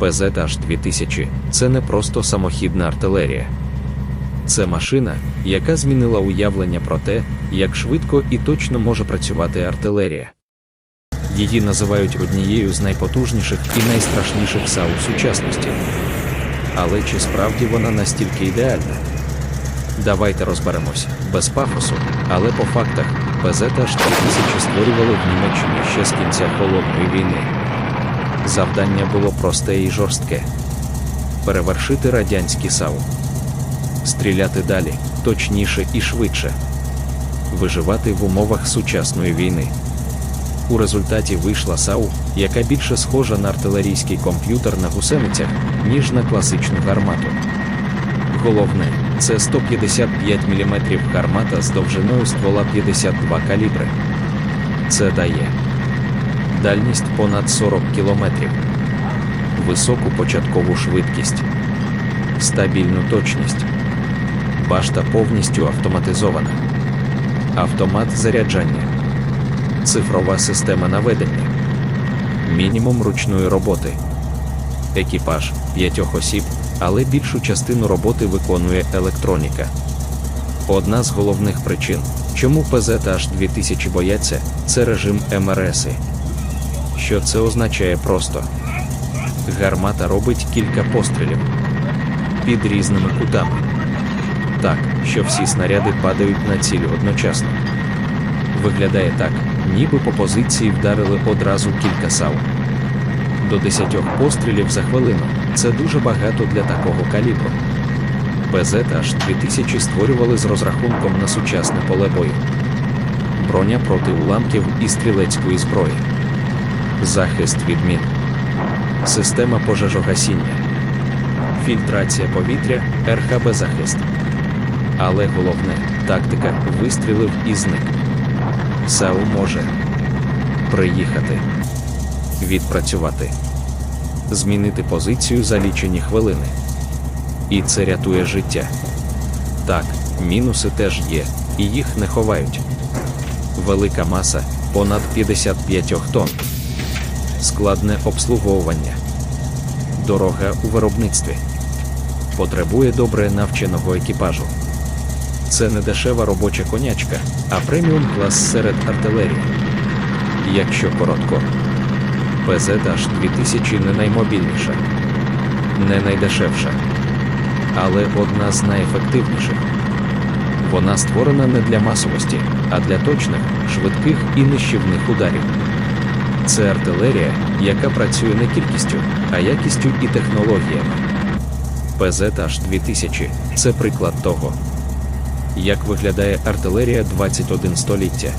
PZH-2000 – це не просто самохідна артилерія. Це машина, яка змінила уявлення про те, як швидко і точно може працювати артилерія. Її називають однією з найпотужніших і найстрашніших САУ сучасності. Але чи справді вона настільки ідеальна? Давайте розберемось без пафосу, але по фактах ПЗТ-2000 створювали в Німеччині ще з кінця холодної війни. Завдання було просте і жорстке перевершити радянські САУ, стріляти далі, точніше і швидше, виживати в умовах сучасної війни. У результаті вийшла САУ, яка більше схожа на артилерійський комп'ютер на гусеницях, ніж на класичну гармату. Головне, це 155 мм гармата з довжиною ствола 52 калібри. Це дає дальність понад 40 км, високу початкову швидкість, стабільну точність. Башта повністю автоматизована. Автомат заряджання, цифрова система наведення, мінімум ручної роботи, екіпаж 5 осіб, але більшу частину роботи виконує електроніка. Одна з головних причин, чому PZH-2000 бояться, це режим МРСи. Що це означає просто? Гармата робить кілька пострілів під різними кутами. Так, що всі снаряди падають на ціль одночасно. Виглядає так, ніби по позиції вдарили одразу кілька сал. До 10 пострілів за хвилину це дуже багато для такого калібру. PZH-2000 створювали з розрахунком на сучасне поле бою. Броня проти уламків і стрілецької зброї. Захист від мін. Система пожежогасіння. Фільтрація повітря, РХБ захист. Але головне тактика вистрілив і зник. САУ може приїхати, відпрацювати, змінити позицію за лічені хвилини. І це рятує життя. Так, мінуси теж є, і їх не ховають. Велика маса понад 55 тонн, складне обслуговування, дорога у виробництві, потребує добре навченого екіпажу. Це не дешева робоча конячка, а преміум клас серед артилерії. Якщо коротко, PZH-2000 не наймобільніша, не найдешевша, але одна з найефективніших. Вона створена не для масовості, а для точних, швидких і нищівних ударів. Це артилерія, яка працює не кількістю, а якістю і технологіями. PZH-2000 – це приклад того, як виглядає артилерія 21 століття.